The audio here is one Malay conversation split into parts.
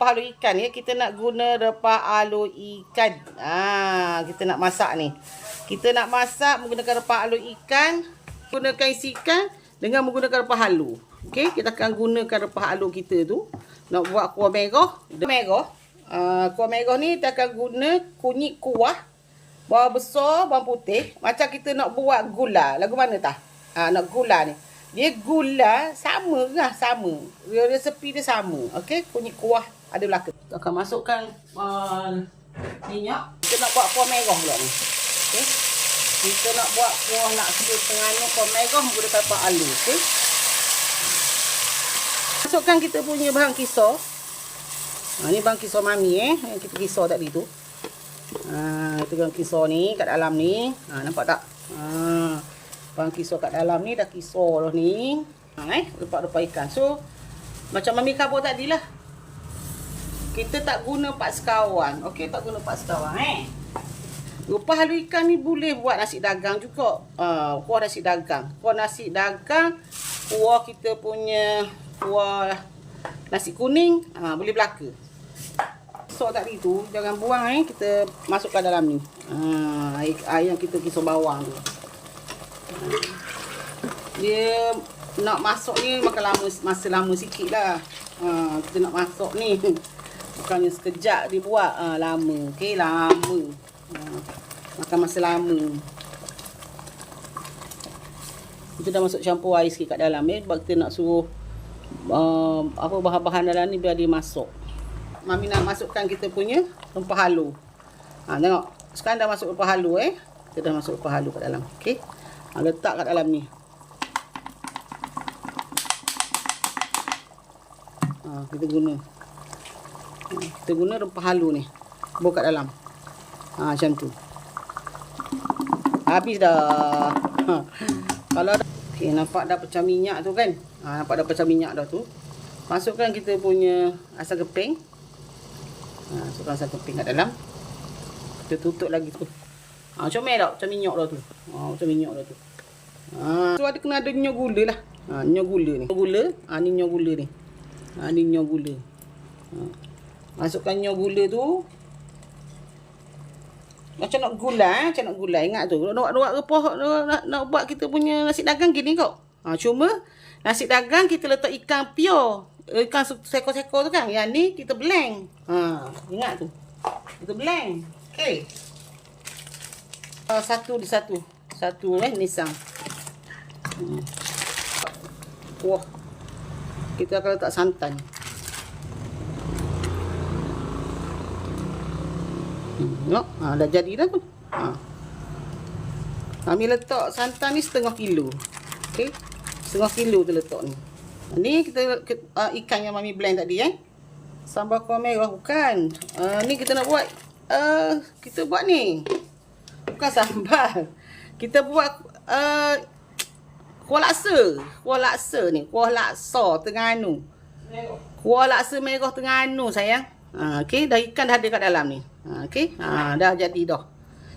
repah alu ikan ya. Kita nak guna repah alu ikan. Ah, kita nak masak ni. Kita nak masak menggunakan repah alu ikan, gunakan isi ikan dengan menggunakan repah alu. Okey, kita akan gunakan repah alu kita tu nak buat kuah merah. Merah. Uh, kuah merah ni kita akan guna kunyit kuah, bawang besar, bawang putih. Macam kita nak buat gula. Lagu mana tah? Ah, nak gula ni. Dia gula sama lah, sama. Resepi dia sama. Okey, kunyit kuah ada belaka. Kita akan masukkan uh, minyak. Kita nak buat kuah merah pula ni. Okey. Kita nak buat kuah nak setengah ni kuah merah menggunakan pak alu. Okey. Masukkan kita punya bahan kisar. Ha, ni bahan kisar mami eh. Yang kita kisar tadi tu. Ha, itu bahan kisar ni kat dalam ni. Ha, nampak tak? Ha, bahan kisar kat dalam ni dah kisar dah ni. Ha, eh, ikan. So, macam mami kabur tadi lah. Kita tak guna pak sekawan. Okey, tak guna pak sekawan eh. Rupah halu ikan ni boleh buat nasi dagang juga. Uh, kuah nasi dagang. Kuah nasi dagang. Kuah kita punya kuah nasi kuning. Uh, boleh belaka. So tadi tu jangan buang eh. Kita masukkan dalam ni. Uh, air, air yang kita kisar bawang tu. Uh, dia nak masuk ni makan lama masa lama sikit lah. Uh, kita nak masuk ni. Bukannya sekejap dia buat. Uh, lama. Okay, lama. Uh, makan masa lama. Kita dah masuk campur air sikit kat dalam eh. Sebab kita nak suruh uh, apa bahan-bahan dalam ni biar dia masuk. Mami nak masukkan kita punya rempah halu. Ha, tengok. Sekarang dah masuk rempah halu eh. Kita dah masuk rempah halu kat dalam. Okey. Ha, letak kat dalam ni. Ha, kita guna. Kita guna rempah halu ni. Bawa kat dalam. Ha, macam tu. Habis dah. Ha. Kalau dah. Okay, nampak dah pecah minyak tu kan. Ha, nampak dah pecah minyak dah tu. Masukkan kita punya asam keping. Ha, masukkan asam keping kat dalam. Kita tutup lagi tu. Ha, comel tak? Macam minyak dah tu. Ha, macam minyak dah tu. Ha, so ada kena ada nyok gula lah. Ha, nyok gula ni. Nyok gula. Ha, ni nyok gula ni. Ha, ni nyok gula. Ha. Masukkan nyok gula tu. Macam nak gula eh, macam nak gula. Ingat tu. Nak buat repah nak, nak, nak buat kita punya nasi dagang gini kau. Ha, cuma nasi dagang kita letak ikan pure. Ikan seko-seko tu kan. Yang ni kita blend. Ha, ingat tu. Kita blend. Okey. Uh, satu di satu. Satu eh nisang. Hmm. Wah. Kita akan letak santan. Tengok. Ha, dah jadi dah tu. Ha. Kami letak santan ni setengah kilo. Okey. Setengah kilo tu letak ni. Ni kita uh, ikan yang mami blend tadi eh. Sambal kuah merah bukan. Uh, ni kita nak buat uh, kita buat ni. Bukan sambal. Kita buat uh, kuah laksa. Kuah laksa ni. Kuah laksa Terengganu. Kuah laksa merah Terengganu sayang. Ha, okey, dah ikan dah ada kat dalam ni. Ha, okey. Ha, dah jadi dah.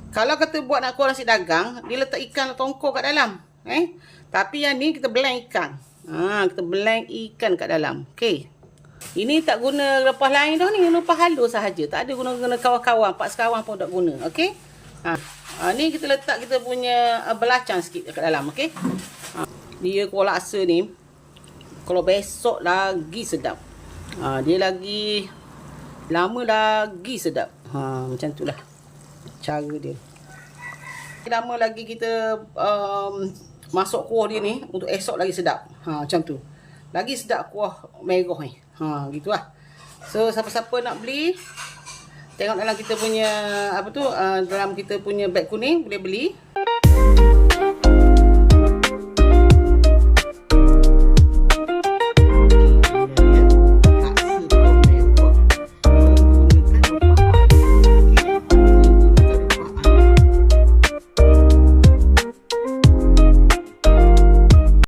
Kalau kita buat nak kuah nasi dagang, dia letak ikan tongkol kat dalam. Eh? Tapi yang ni kita blend ikan. Ha, kita blend ikan kat dalam. Okey. Ini tak guna lepas lain dah ni. Lepas halus sahaja. Tak ada guna-guna kawan-kawan. Pak sekawan pun tak guna. Okey. Ha. ha. ni kita letak kita punya uh, belacang sikit kat dalam. Okey. Ha. Dia kuah laksa ni. Kalau besok lagi sedap. Ha, dia lagi lama lagi sedap. Ha, macam tu lah cara dia. Lama lagi kita um, masuk kuah dia ni untuk esok lagi sedap. Ha, macam tu. Lagi sedap kuah merah ni. Ha, gitulah. So siapa-siapa nak beli tengok dalam kita punya apa tu uh, dalam kita punya beg kuning boleh beli.